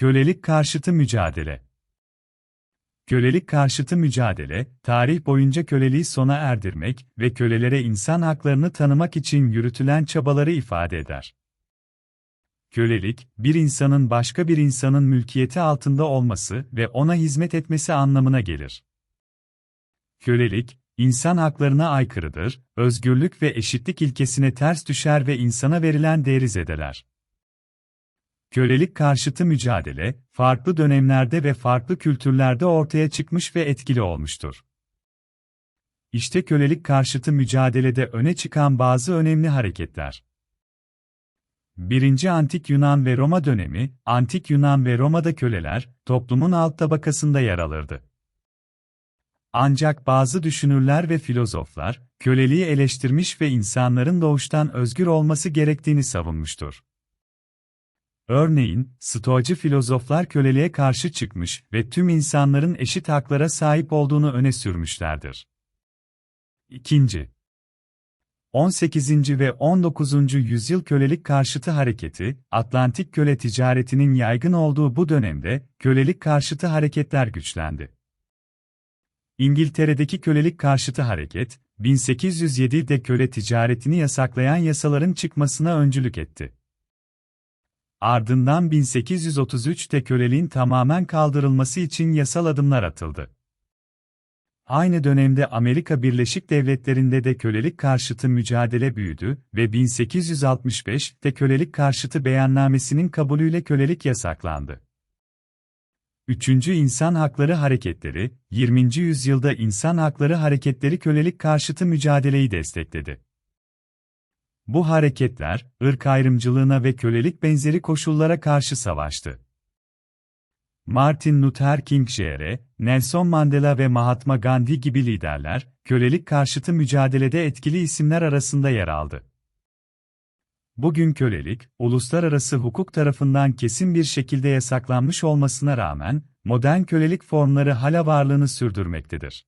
Kölelik karşıtı mücadele Kölelik karşıtı mücadele, tarih boyunca köleliği sona erdirmek ve kölelere insan haklarını tanımak için yürütülen çabaları ifade eder. Kölelik, bir insanın başka bir insanın mülkiyeti altında olması ve ona hizmet etmesi anlamına gelir. Kölelik, insan haklarına aykırıdır, özgürlük ve eşitlik ilkesine ters düşer ve insana verilen değeri zedeler. Kölelik karşıtı mücadele, farklı dönemlerde ve farklı kültürlerde ortaya çıkmış ve etkili olmuştur. İşte kölelik karşıtı mücadelede öne çıkan bazı önemli hareketler. 1. Antik Yunan ve Roma dönemi, Antik Yunan ve Roma'da köleler, toplumun alt tabakasında yer alırdı. Ancak bazı düşünürler ve filozoflar, köleliği eleştirmiş ve insanların doğuştan özgür olması gerektiğini savunmuştur. Örneğin, Stoacı filozoflar köleliğe karşı çıkmış ve tüm insanların eşit haklara sahip olduğunu öne sürmüşlerdir. İkinci, 18. ve 19. yüzyıl kölelik karşıtı hareketi, Atlantik köle ticaretinin yaygın olduğu bu dönemde, kölelik karşıtı hareketler güçlendi. İngiltere'deki kölelik karşıtı hareket, 1807'de köle ticaretini yasaklayan yasaların çıkmasına öncülük etti. Ardından 1833'te köleliğin tamamen kaldırılması için yasal adımlar atıldı. Aynı dönemde Amerika Birleşik Devletleri'nde de kölelik karşıtı mücadele büyüdü ve 1865'te kölelik karşıtı beyannamesinin kabulüyle kölelik yasaklandı. Üçüncü İnsan Hakları Hareketleri, 20. yüzyılda insan hakları hareketleri kölelik karşıtı mücadeleyi destekledi. Bu hareketler, ırk ayrımcılığına ve kölelik benzeri koşullara karşı savaştı. Martin Luther King Jr., Nelson Mandela ve Mahatma Gandhi gibi liderler, kölelik karşıtı mücadelede etkili isimler arasında yer aldı. Bugün kölelik, uluslararası hukuk tarafından kesin bir şekilde yasaklanmış olmasına rağmen, modern kölelik formları hala varlığını sürdürmektedir.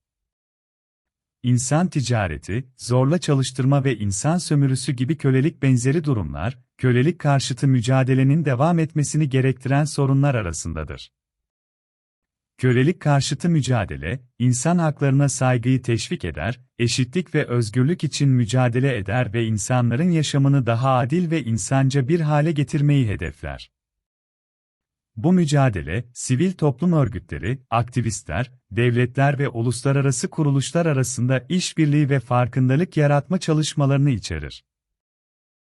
İnsan ticareti, zorla çalıştırma ve insan sömürüsü gibi kölelik benzeri durumlar, kölelik karşıtı mücadelenin devam etmesini gerektiren sorunlar arasındadır. Kölelik karşıtı mücadele, insan haklarına saygıyı teşvik eder, eşitlik ve özgürlük için mücadele eder ve insanların yaşamını daha adil ve insanca bir hale getirmeyi hedefler. Bu mücadele, sivil toplum örgütleri, aktivistler, devletler ve uluslararası kuruluşlar arasında işbirliği ve farkındalık yaratma çalışmalarını içerir.